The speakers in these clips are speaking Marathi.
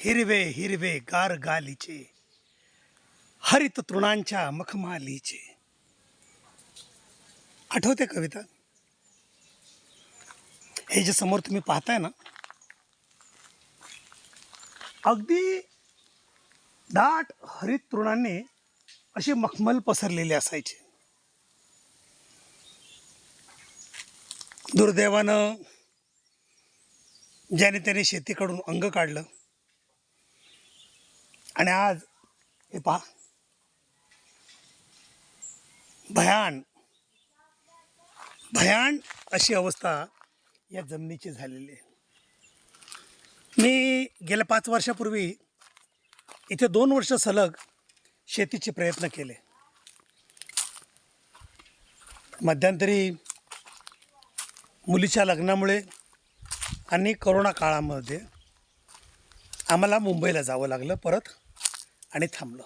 हिरवे हिरवे गार गालीचे हरित तृणांच्या मखमालीचे. आठवते कविता हे जे समोर तुम्ही पाहताय ना अगदी दाट हरित तृणांनी असे मखमल पसरलेले असायचे. दुर्दैवानं ज्याने त्याने शेतीकडून अंग काढलं आणि आज हे पहा. भयान. भयान अशी अवस्था या जमिनीची झालेली आहे. मी गेल्या पाच वर्षापूर्वी इथे दोन वर्ष सलग शेतीचे प्रयत्न केले. मध्यंतरी मुलीच्या लग्नामुळे आणि करोना काळामध्ये आम्हाला मुंबईला जावं लागलं परत आणि थांबलो.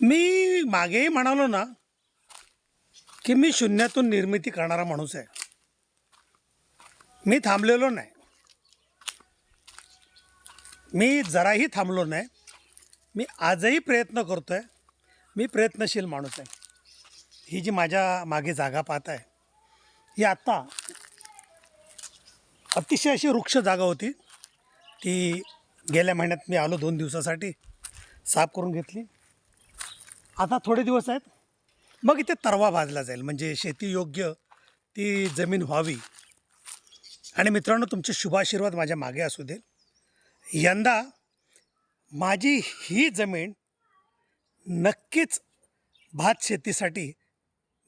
मी मागेही म्हणालो ना की मी शून्यातून निर्मिती करणारा माणूस आहे. मी थांबलेलो नाही. मी जराही थांबलो नाही. मी आजही प्रयत्न करतो आहे मी प्रयत्नशील माणूस आहे. ही जी माझ्या मागे जागा पाहत आहे ही आत्ता अतिशय अशी वृक्ष जागा होती. ती गेल्या महिन्यात मी आलो दोन दिवसासाठी. साफ करून घेतली. आता थोडे दिवस आहेत. मग इथे तरवा भाजला जाईल. म्हणजे शेती योग्य ती जमीन व्हावी. आणि मित्रांनो तुमचे शुभाशीर्वाद माझ्या मागे असू दे यंदा माझी ही जमीन नक्कीच भात शेतीसाठी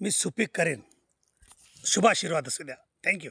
मी सुपीक करेन. शुभाशीर्वाद असू द्या. थँक्यू